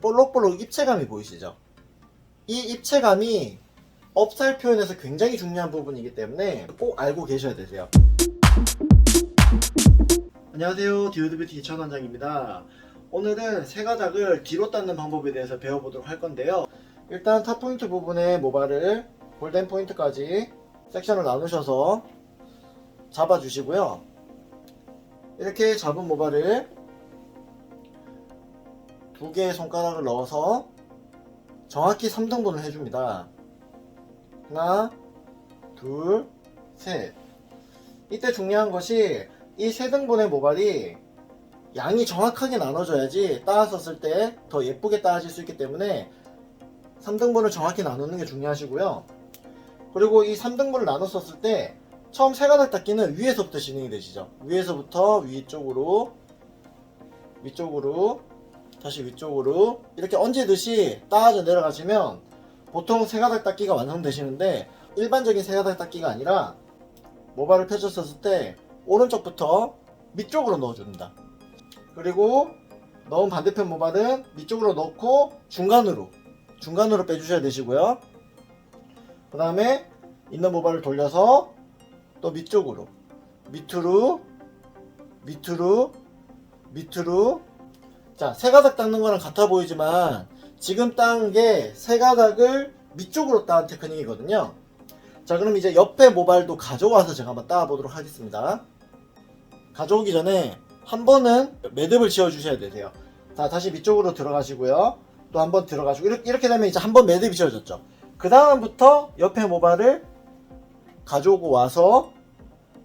볼록볼록 입체감이 보이시죠? 이 입체감이 업살 표현에서 굉장히 중요한 부분이기 때문에 꼭 알고 계셔야 되세요. 안녕하세요. 디오드뷰티 이천 원장입니다. 오늘은 세 가닥을 뒤로 닦는 방법에 대해서 배워보도록 할 건데요. 일단 탑 포인트 부분에 모발을 골덴 포인트까지 섹션을 나누셔서 잡아주시고요. 이렇게 잡은 모발을 두 개의 손가락을 넣어서 정확히 3등분을 해줍니다. 하나, 둘, 셋. 이때 중요한 것이 이 세 등분의 모발이 양이 정확하게 나눠져야지 따았었을 때 더 예쁘게 따아질 수 있기 때문에 3등분을 정확히 나누는 게 중요하시고요. 그리고 이 3등분을 나눴었을 때 처음 세 가닥 닦기는 위에서부터 진행이 되시죠. 위에서부터 위쪽으로 위쪽으로 다시 위쪽으로 이렇게 얹듯이 따아져 내려가시면 보통 세 가닥 닦기가 완성되시는데 일반적인 세 가닥 닦기가 아니라 모발을 펼쳤을 때 오른쪽부터 밑쪽으로 넣어줍니다. 그리고 넣은 반대편 모발은 밑쪽으로 넣고 중간으로 중간으로 빼주셔야 되시고요. 그 다음에 있는 모발을 돌려서 또 밑쪽으로 밑으로 밑으로 밑으로 자, 세 가닥 닦는 거랑 같아 보이지만 지금 딴게세 가닥을 밑쪽으로 따는 테크닉이거든요. 자, 그럼 이제 옆에 모발도 가져와서 제가 한번 따 보도록 하겠습니다. 가져오기 전에 한 번은 매듭을 지어 주셔야 되세요. 자, 다시 밑쪽으로 들어가시고요. 또 한 번 들어가시고 이렇게, 이렇게 되면 이제 한 번 매듭이 지어졌죠. 그 다음부터 옆에 모발을 가져오고 와서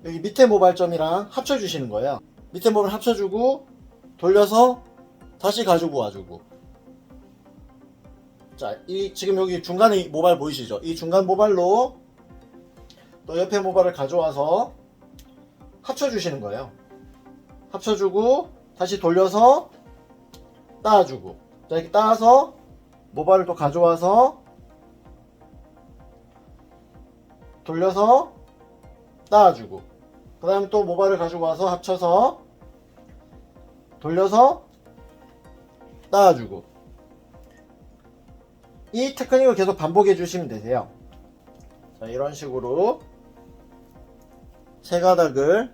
여기 밑에 모발점이랑 합쳐 주시는 거예요. 밑에 모발 합쳐주고 돌려서 다시 가지고 와주고 자, 이 지금 여기 중간에 이 모발 보이시죠? 이 중간 모발로 또 옆에 모발을 가져와서 합쳐주시는 거예요. 합쳐주고 다시 돌려서 따주고 자 이렇게 따서 모발을 또 가져와서 돌려서 따주고 그 다음에 또 모발을 가지고 와서 합쳐서 돌려서 따주고. 이 테크닉을 계속 반복해 주시면 되세요. 자 이런 식으로 세 가닥을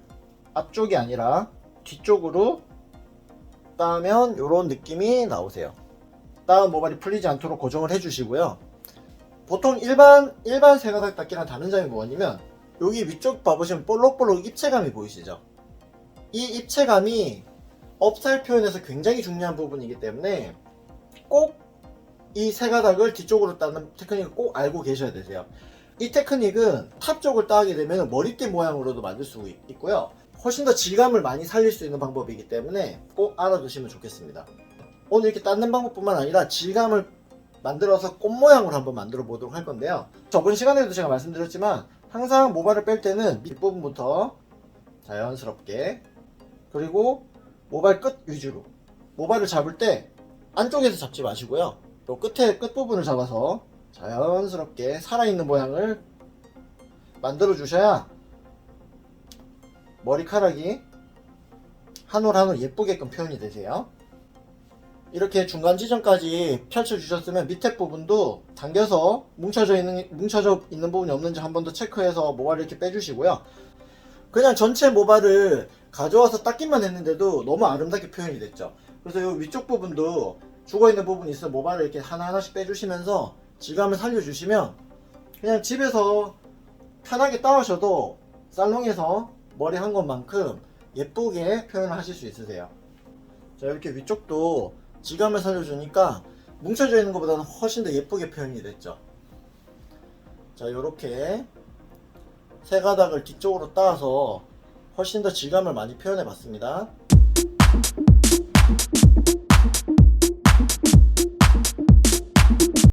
앞쪽이 아니라 뒤쪽으로 따면 이런 느낌이 나오세요. 따은 모발이 풀리지 않도록 고정을 해 주시고요. 보통 일반 일반 세 가닥 닦기랑 다른 점이 뭐냐면 여기 위쪽 봐보시면 볼록볼록 입체감이 보이시죠? 이 입체감이 업살 표현에서 굉장히 중요한 부분이기 때문에 꼭 이 세 가닥을 뒤쪽으로 따는 테크닉을 꼭 알고 계셔야 되세요. 이 테크닉은 탑 쪽을 따게 되면 머리띠 모양으로도 만들 수 있- 있고요. 훨씬 더 질감을 많이 살릴 수 있는 방법이기 때문에 꼭 알아두시면 좋겠습니다. 오늘 이렇게 닦는 방법뿐만 아니라 질감을 만들어서 꽃 모양으로 한번 만들어 보도록 할 건데요. 저번 시간에도 제가 말씀드렸지만 항상 모발을 뺄 때는 밑부분부터 자연스럽게 그리고 모발 끝 위주로. 모발을 잡을 때 안쪽에서 잡지 마시고요. 또 끝에 끝부분을 잡아서 자연스럽게 살아있는 모양을 만들어 주셔야 머리카락이 한 올 한 올 예쁘게끔 표현이 되세요. 이렇게 중간 지점까지 펼쳐 주셨으면 밑에 부분도 당겨서 뭉쳐져 있는 뭉쳐져 있는 부분이 없는지 한 번 더 체크해서 모발을 이렇게 빼주시고요. 그냥 전체 모발을 가져와서 닦기만 했는데도 너무 아름답게 표현이 됐죠. 그래서 이 위쪽 부분도 죽어있는 부분이 있어 모발을 이렇게 하나하나씩 빼주시면서 질감을 살려주시면 그냥 집에서 편하게 따오셔도 살롱에서 머리 한 것만큼 예쁘게 표현을 하실 수 있으세요. 자 이렇게 위쪽도 질감을 살려주니까 뭉쳐져 있는 것보다는 훨씬 더 예쁘게 표현이 됐죠. 자 이렇게 세 가닥을 뒤쪽으로 따서 훨씬 더 질감을 많이 표현해 봤습니다.